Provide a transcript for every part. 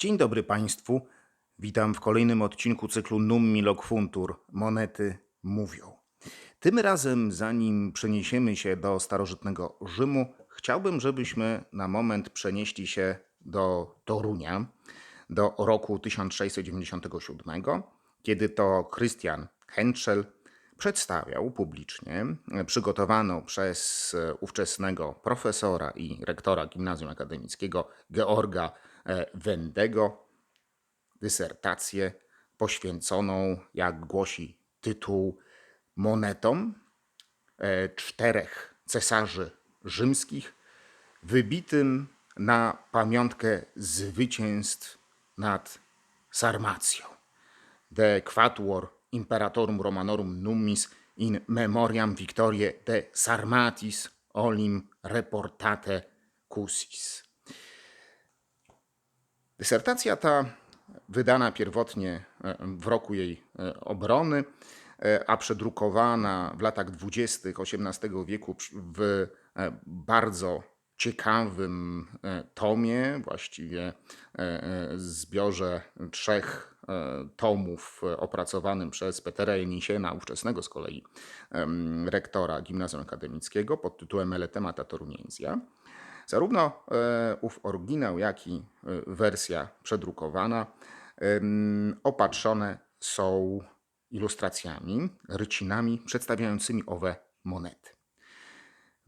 Dzień dobry Państwu. Witam w kolejnym odcinku cyklu Nummi Locfuntur. Monety mówią. Tym razem, zanim przeniesiemy się do starożytnego Rzymu, chciałbym, żebyśmy na moment przenieśli się do Torunia, do roku 1697, kiedy to Christian Henschel przedstawiał publicznie przygotowaną przez ówczesnego profesora i rektora Gimnazjum Akademickiego Georga e, Wendego dysertację poświęconą, jak głosi tytuł, monetom e, czterech cesarzy rzymskich, wybitym na pamiątkę zwycięstw nad Sarmacją. De quatuor imperatorum Romanorum nummis in memoriam victoriae de Sarmatis olim reportate cusis. Dysertacja ta, wydana pierwotnie e, w roku jej e, obrony, e, a przedrukowana w latach dwudziestych XVIII wieku w bardzo ciekawym e, tomie, właściwie e, e, zbiorze trzech tomów opracowanym przez Petera Jenisiena, ówczesnego z kolei rektora Gimnazjum Akademickiego pod tytułem Eletemata Toruniensia. Zarówno ów oryginał, jak i wersja przedrukowana opatrzone są ilustracjami, rycinami przedstawiającymi owe monety.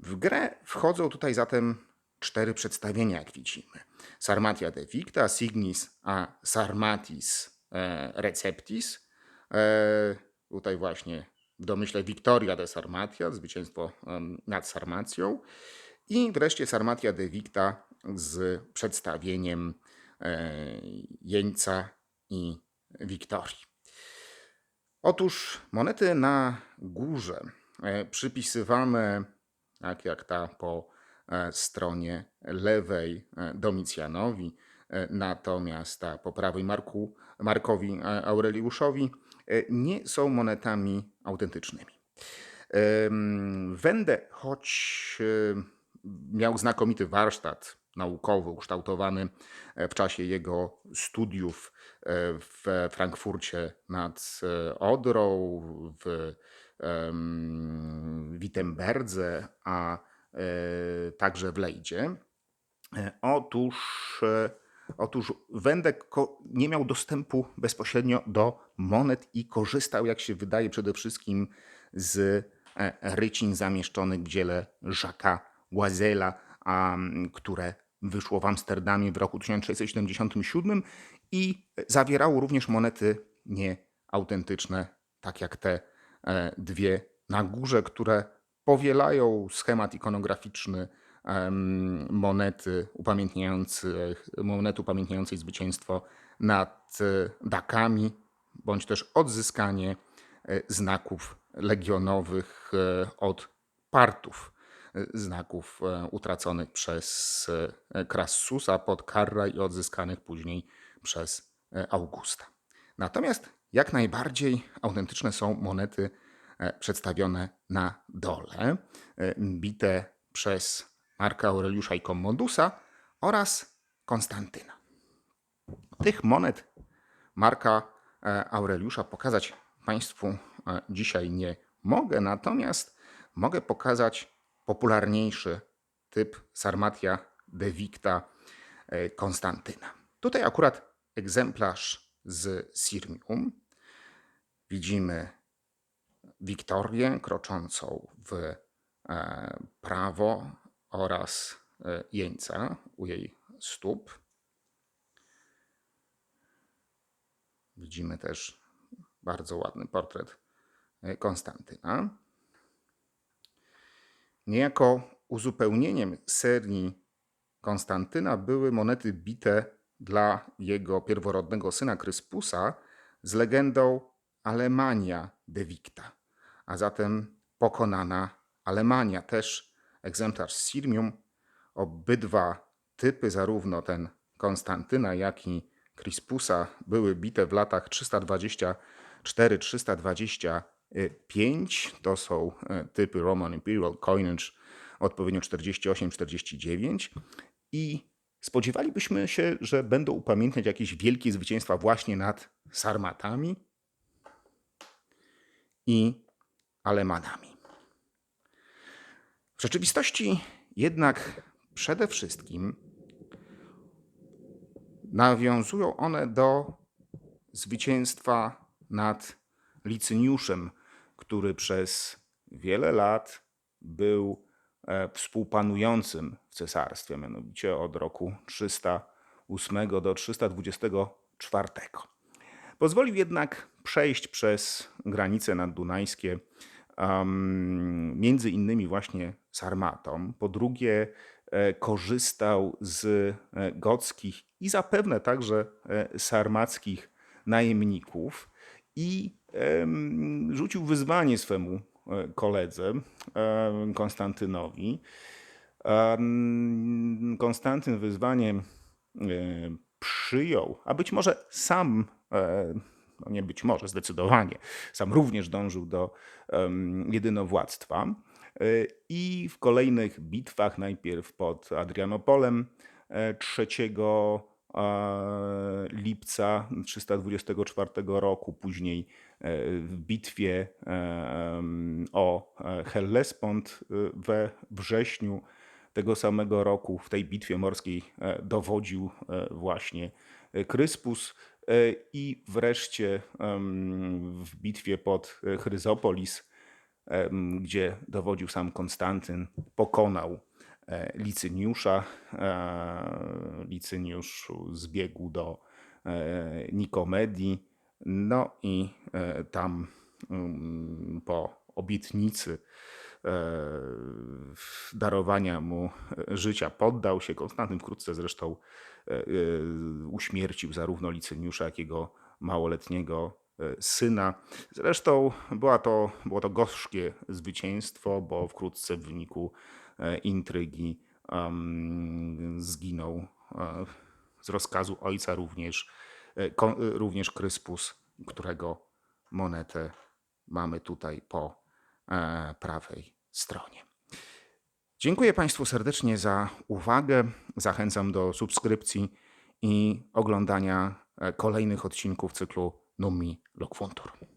W grę wchodzą tutaj zatem cztery przedstawienia, jak widzimy. Sarmatia de Victa, Signis a Sarmatis e, Receptis. E, tutaj właśnie w domyśle Victoria de Sarmatia, zwycięstwo nad Sarmacją. I wreszcie Sarmatia de Victa z przedstawieniem e, jeńca i Wiktorii. Otóż monety na górze przypisywane, tak jak ta po e, stronie lewej e, Domicjanowi, e, natomiast ta po prawej Marku, Markowi Aureliuszowi, nie są monetami autentycznymi. Wende, choć miał znakomity warsztat naukowy ukształtowany w czasie jego studiów w Frankfurcie nad Odrą, w em, Wittenberdze, a e, także w Lejdzie. E, Otóż, e, otóż Wendek nie miał dostępu bezpośrednio do monet i korzystał, jak się wydaje, przede wszystkim z rycin zamieszczonych w dziele Jacques'a Łazela, które wyszło w Amsterdamie w roku 1677 i zawierało również monety nieautentyczne, tak jak te dwie na górze, które powielają schemat ikonograficzny monety upamiętniających, monety upamiętniającej zwycięstwo nad e, Dakami, bądź też odzyskanie e, znaków legionowych e, od partów, e, znaków e, utraconych przez e, Crassusa pod Carra i odzyskanych później przez e, Augusta. Natomiast jak najbardziej autentyczne są monety e, przedstawione na dole, e, bite przez Marka Aureliusza i Commodusa oraz Konstantyna. Tych monet Marka e, Aureliusza pokazać Państwu dzisiaj nie mogę, natomiast mogę pokazać popularniejszy typ Sarmatia de Victa e, Konstantyna. Tutaj akurat egzemplarz z Sirmium. Widzimy Wiktorię kroczącą w e, prawo oraz e, jeńca u jej stóp. Widzimy też bardzo ładny portret e, Konstantyna. Niejako uzupełnieniem serii Konstantyna były monety bite dla jego pierworodnego syna Kryspusa z legendą Alemania de Victa, a zatem pokonana Alemania. Też egzemplarz z Sirmium. Obydwa typy, zarówno ten Konstantyna, jak i Crispusa, były bite w latach 324-325. To są e, typy Roman Imperial Coinage, odpowiednio 48-49. I spodziewalibyśmy się, że będą upamiętniać jakieś wielkie zwycięstwa właśnie nad Sarmatami i Alemanami. W rzeczywistości jednak przede wszystkim nawiązują one do zwycięstwa nad Licyniuszem, który przez wiele lat był e, współpanującym w cesarstwie, mianowicie od roku 308 do 324. Pozwolił jednak przejść przez granice naddunajskie, um, między innymi właśnie Sarmatą. Po drugie, e, korzystał z e, gockich i zapewne także e, sarmackich najemników i rzucił wyzwanie swemu koledze Konstantynowi. Konstantyn wyzwanie przyjął, a być może sam, no nie być może, zdecydowanie, sam również dążył do jedynowładztwa. E, I w kolejnych bitwach, najpierw pod Adrianopolem e, 3 e, lipca 324 roku, później e, w bitwie o Hellespont we wrześniu tego samego roku. W tej bitwie morskiej dowodził właśnie Kryspus. E, I wreszcie w bitwie pod e, Chryzopolis, gdzie dowodził sam Konstantyn, pokonał e, Licyniusza. Licyniusz zbiegł do Nikomedii. No i tam po obietnicy darowania mu e, życia poddał się. Konstantyn wkrótce zresztą e, e, uśmiercił zarówno Licyniusza, jak i jego małoletniego e, syna. Zresztą była to, było to gorzkie zwycięstwo, bo wkrótce w wyniku e, intrygi zginął e, z rozkazu ojca również, e, e, również Kryspus, którego monetę mamy tutaj po e, prawej stronie. Dziękuję Państwu serdecznie za uwagę. Zachęcam do subskrypcji i oglądania e, kolejnych odcinków cyklu Nummi Loquuntur.